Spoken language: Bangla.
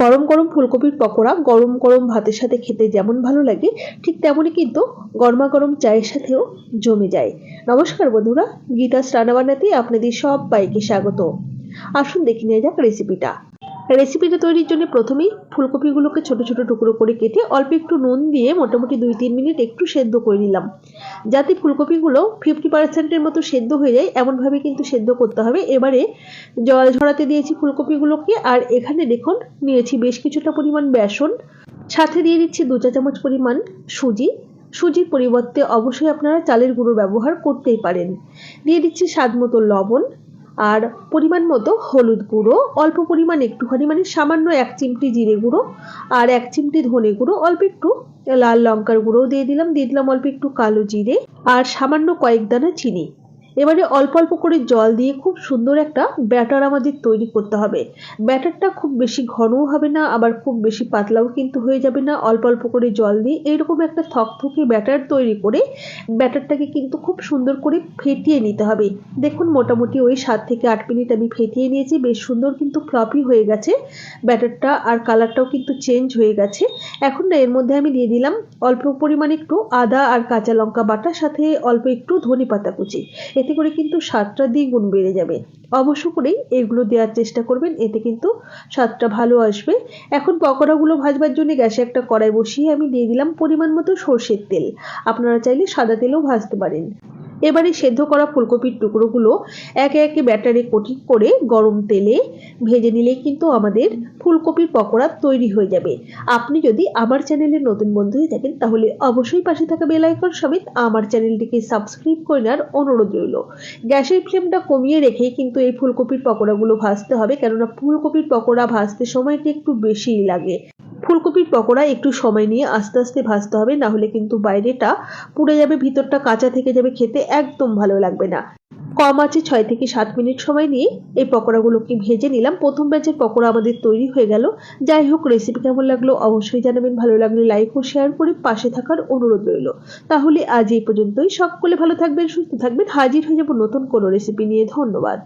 গরম গরম ফুলকপির পকোড়া, গরম গরম ভাতের সাথে খেতে যেমন ভালো লাগে, ঠিক তেমনই কিন্তু গরমা গরম চায়ের সাথেও জমে যায়। নমস্কার বন্ধুরা, গীতাস রান্নাবান্নাতে আপনাদের সব বাইকে স্বাগত। আসুন দেখে নিয়ে যাক রেসিপিটা রেসিপিটা তৈরির জন্য প্রথমেই ফুলকপিগুলোকে ছোট ছোট টুকরো করে কেটে অল্প একটু নুন দিয়ে মোটামুটি দুই তিন মিনিট একটু সেদ্ধ করে নিলাম। যাতে ফুলকপিগুলো ফিফটি পার্সেন্টের মতো সেদ্ধ হয়ে যায়, এমনভাবে কিন্তু সেদ্ধ করতে হবে। এবারে জল ঝরাতে দিয়েছি ফুলকপিগুলোকে আর এখানে দেখুন, নিয়েছি বেশ কিছুটা পরিমাণ বেসন। সাথে দিয়ে দিচ্ছি দু চা চামচ পরিমাণ সুজি। সুজির পরিবর্তে অবশ্যই আপনারা চালের গুঁড়ো ব্যবহার করতেই পারেন। দিয়ে দিচ্ছি স্বাদ মতো লবণ। আর পরিমাণ মতো হলুদ গুঁড়ো, অল্প পরিমাণ একটুখানি মানে সামান্য এক চিমটি জিরে গুঁড়ো আর এক চিমটি ধনে গুঁড়ো, অল্প একটু লাল লঙ্কার গুঁড়োও দিয়ে দিলাম দিয়ে দিলাম অল্প একটু কালো জিরে আর সামান্য কয়েক দানা চিনি। এবারে অল্প অল্প করে জল দিয়ে খুব সুন্দর একটা ব্যাটার আমাদের তৈরি করতে হবে। ব্যাটারটা খুব বেশি ঘনও হবে না, আবার খুব বেশি পাতলাও কিন্তু হয়ে যাবে না। অল্প অল্প করে জল দিয়ে এরকম একটা থকথকে ব্যাটার তৈরি করে ব্যাটারটাকে কিন্তু খুব সুন্দর করে ফেটিয়ে নিতে হবে। দেখুন মোটামুটি ওই সাত থেকে আট মিনিট আমি ফেটিয়ে নিয়েছি, বেশ সুন্দর কিন্তু ফ্লপি হয়ে গেছে। ব্যাটারটা আর কালারটাও কিন্তু চেঞ্জ হয়ে গেছে। এখন এর মধ্যে আমি দিয়ে দিলাম অল্প পরিমাণে একটু আদা আর কাঁচা লঙ্কা বাটার, সাথে অল্প একটু ধনে পাতা কুচি। এতে করে কিন্তু স্বাদটা দ্বিগুণ বেড়ে যাবে। অবশ্য করেই এগুলো দেওয়ার চেষ্টা করবেন, এতে কিন্তু স্বাদটা ভালো আসবে। এখন পকোড়াগুলো ভাজবার জন্য গ্যাসে একটা কড়াই বসিয়ে আমি দিয়ে দিলাম পরিমাণ মতো সর্ষের তেল। আপনারা চাইলে সাদা তেলও ভাজতে পারেন। এবারে সেদ্ধ করা ফুলকপির টুকরোগুলো একে একে ব্যাটারে কঠিন করে গরম তেলে ভেজে নিলেই কিন্তু আমাদের ফুলকপির পকোড়া তৈরি হয়ে যাবে। আপনি যদি আমার চ্যানেলের নতুন বন্ধু হয়ে থাকেন, তাহলে অবশ্যই পাশে থাকা বেল আইকন সমেত আমার চ্যানেলটিকে সাবস্ক্রাইব করে নেওয়ার অনুরোধ রইল। গ্যাসের ফ্লেমটা কমিয়ে রেখেই কিন্তু এই ফুলকপির পকোড়াগুলো ভাজতে হবে, কেননা ফুলকপির পকোড়া ভাজতে সময়টি একটু বেশিই লাগে। ফুলকপির পকোড়া একটু সময় নিয়ে আস্তে আস্তে ভাজতে হবে, না হলে কিন্তু বাইরেটা পুড়ে যাবে, ভিতরটা কাঁচা থেকে যাবে, খেতে একদম ভালো লাগবে না। কম আছে ছয় থেকে সাত মিনিট সময় নিয়ে এই পকোড়াগুলোকে ভেজে নিলাম। প্রথম ব্যাচের পকোড়া আমাদের তৈরি হয়ে গেল। যাই হোক রেসিপি কেমন লাগল অবশ্যই জানাবেন। ভালো লাগলে লাইক ও শেয়ার করে পাশে থাকার অনুরোধ রইল। তাহলে আজ এই পর্যন্তই। সকলে ভালো থাকবেন, সুস্থ থাকবেন। হাজির হয়ে যাব নতুন কোনো রেসিপি নিয়ে। ধন্যবাদ।